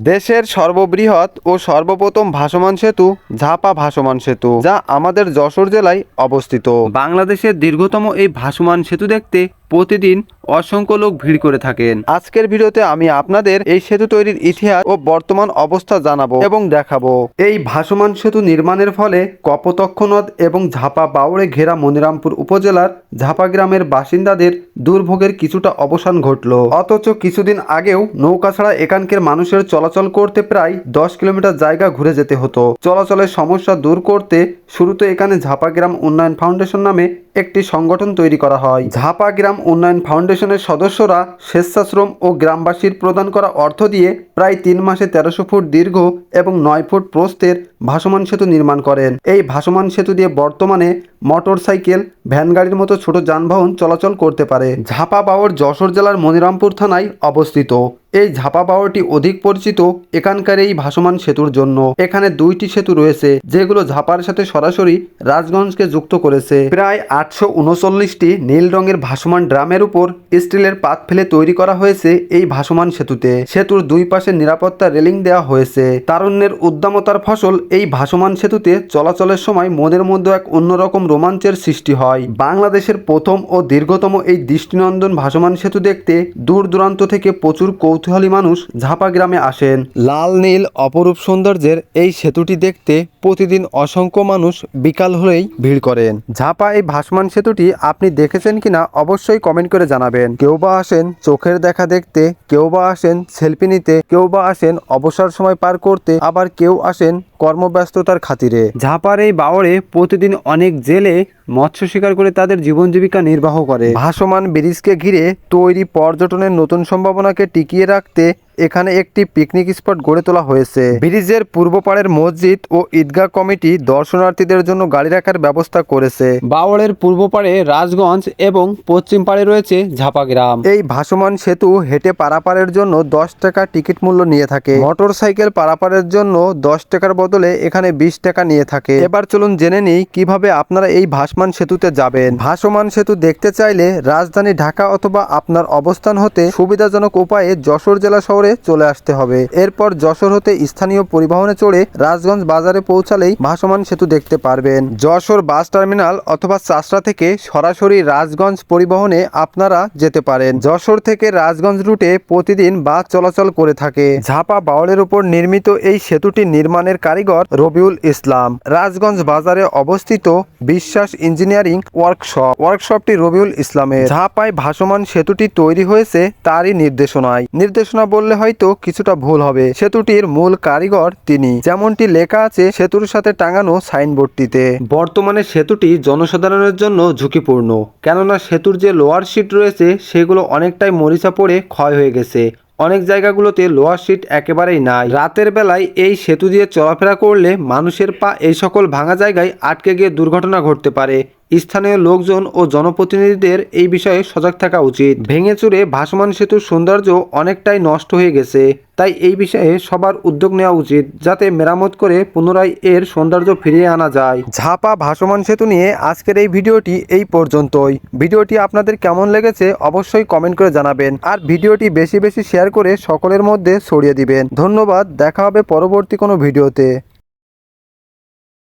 দেশের সর্ববৃহৎ ও সর্বপ্রথম ভাসমান সেতু ঝাপা ভাসমান সেতু, যা আমাদের যশোর জেলায় অবস্থিত। বাংলাদেশের দীর্ঘতম এই ভাসমান সেতু দেখতে প্রতিদিন অসংখ্য লোক ভিড় করে থাকেন। আজকের ভিডিওতে আমি আপনাদের এই সেতু তৈরির ইতিহাস ও বর্তমান অবস্থা জানাব এবং দেখাবো। এই ভাসমান সেতু নির্মাণের ফলে কপোতক্ষ নদ এবং ঝাপা বাউড়ে ঘেরা মনিরামপুর উপজেলার ঝাপা গ্রামের বাসিন্দাদের দুর্ভোগের কিছুটা অবসান ঘটল। অথচ কিছুদিন আগেও নৌকা ছাড়া এখানকার মানুষের চলাচল করতে প্রায় দশ কিলোমিটার জায়গা ঘুরে যেতে হতো। চলাচলের সমস্যা দূর করতে শুরুতে এখানে ঝাপা গ্রাম উন্নয়ন ফাউন্ডেশন নামে একটি সংগঠন তৈরি করা হয়। ঝাপা গ্রাম উন্নয়ন ফাউন্ডেশনের সদস্যরা স্বেচ্ছাশ্রম ও গ্রামবাসীর প্রদান করা অর্থ দিয়ে প্রায় তিন মাসে তেরোশো ফুট দীর্ঘ এবং নয় ফুট প্রস্থের ভাসমান সেতু নির্মাণ করেন। এই ভাসমান সেতু দিয়ে বর্তমানে মোটর সাইকেল ভ্যান গাড়ির মতো ছোট যানবাহন চলাচল করতে পারে। ঝাপা বাওর যশোর জেলার মনিরামপুর থানায় অবস্থিত। এই ঝাপা বাওরটি অধিক পরিচিত এখানকার এই ভাসমান সেতুর জন্য। এখানে দুইটি সেতু রয়েছে, যেগুলো ঝাপার সাথে সরাসরি রাজগঞ্জকে যুক্ত করেছে। প্রায় আটশো উনচল্লিশটি নীল রঙের ভাসমান ড্রামের উপর স্টিলের পাত ফেলে তৈরি করা হয়েছে এই ভাসমান সেতুতে। সেতুর দুই পাশে নিরাপত্তা রেলিং দেওয়া হয়েছে। তারুণ্যের উদ্দামতার ফসল এই ভাসমান সেতুতে চলাচলের সময় মনের মধ্যে এক অন্যরকম রোমাঞ্চের সৃষ্টি হয়। বাংলাদেশের প্রথম ও দীর্ঘতম এই দৃষ্টিনন্দন ভাসমান সেতু দেখতে দূর দূরান্ত থেকে প্রচুর কৌতূহলী মানুষ ঝাপা গ্রামে আসেন। লাল, নীল, অপরূপ সৌন্দর্যের এই সেতুটি দেখতে প্রতিদিন অসংখ্য মানুষ বিকাল হলেই ভিড় করেন। ঝাপা এই ভাসমান সেতুটি আপনি দেখেছেন কিনা অবশ্যই কমেন্ট করে জানাবেন। কেউ বা আসেন চোখের দেখা দেখতে, কেউ বা আসেন সেলফি নিতে, কেউ বা আসেন অবসর সময় পার করতে, আবার কেউ আসেন কর্মব্যস্ততার খাতিরে। ঝাপার এই বাওরে প্রতিদিন অনেক জেলে মৎস্য শিকার করে তাদের জীবন জীবিকা নির্বাহ করে। ভাসমান ব্রিজকে ঘিরে তৈরি পর্যটনের নতুন সম্ভাবনাকে টিকিয়ে রাখতে এখানে একটি পিকনিক স্পট গড়ে তোলা হয়েছে। ব্রিজের পূর্ব পাড়ের মসজিদ ও ঈদগাহ কমিটি দর্শনার্থীদের জন্য গাড়ি রাখার ব্যবস্থা করেছে। বাওড়ের পূর্ব পাড়ে রাজগঞ্জ এবং পশ্চিম পাড়ে রয়েছে ঝাপা গ্রাম। এই ভাসমান সেতু হেঁটে পারাপারের জন্য দশ টাকা টিকিট মূল্য নিয়ে থাকে। মোটর সাইকেল পারাপারের জন্য দশ টাকার বদলে এখানে বিশ টাকা নিয়ে থাকে। এবার চলুন জেনে নিই কীভাবে আপনারা এই ভাসমান সেতুতে যাবেন। ভাসমান সেতু দেখতে চাইলে রাজধানী ঢাকা অথবা আপনার অবস্থান হতে সুবিধাজনক উপায়ে যশোর জেলা শহরে চলে আসতে হবে। এরপর যশোর হতে স্থানীয় পরিবহনে চড়ে রাজগঞ্জ বাজারে পৌঁছালেই ভাসমান সেতু দেখতে পারবেন। যশোর বাস টার্মিনাল অথবা চাষড়া থেকে সরাসরি রাজগঞ্জ পরিবহনে আপনারা যেতে পারেন। যশোর থেকে রাজগঞ্জ রুটে প্রতিদিন বাস চলাচল করে থাকে। ঝাপা বাউলের উপর নির্মিত এই সেতুটি নির্মাণের কারিগর রবিউল ইসলাম। রাজগঞ্জ বাজারে অবস্থিত বিশ্বাস ইঞ্জিনিয়ারিং ওয়ার্কশপ। ওয়ার্কশপটি রবিউল ইসলামের। ঝাপায় ভাসমান সেতুটি তৈরি হয়েছে তারই নির্দেশনায়। নির্দেশনা বললে হয়তো কিছুটা ভুল হবে। সেতুটির মূল কারিগর তিনি। যেমনটি লেখা আছে, সেতুর সাথে টাঙানো সাইনবোর্ডটিতে। বর্তমানে সেতুটি জনসাধারণের জন্য ঝুঁকিপূর্ণ, কেননা সেতুর যে লোয়ার শিট রয়েছে, সেগুলো অনেকটাই মরিচা পড়ে ক্ষয় হয়ে গেছে। অনেক জায়গাগুলোতে লোয়ার শিট একেবারেই নাই। রাতের বেলায় এই সেতু দিয়ে চলাফেরা করলে মানুষের পা এই সকল ভাঙা জায়গায় আটকে গিয়ে দুর্ঘটনা ঘটতে পারে। স্থানীয় লোকজন ও জনপ্রতিনিধিদের এই বিষয়ে সজাগ থাকা উচিত। ভেঙে চুরে ভাসমান সেতুর সৌন্দর্য অনেকটাই নষ্ট হয়ে গেছে। তাই এই বিষয়ে সবার উদ্যোগ নেওয়া উচিত, যাতে মেরামত করে পুনরায় এর সৌন্দর্য ফিরিয়ে আনা যায়। ঝাপা ভাসমান সেতু নিয়ে আজকের এই ভিডিওটি এই পর্যন্তই। ভিডিওটি আপনাদের কেমন লেগেছে অবশ্যই কমেন্ট করে জানাবেন। আর ভিডিওটি বেশি বেশি শেয়ার করে সকলের মধ্যে ছড়িয়ে দিবেন। ধন্যবাদ, দেখা হবে পরবর্তী কোনো ভিডিওতে।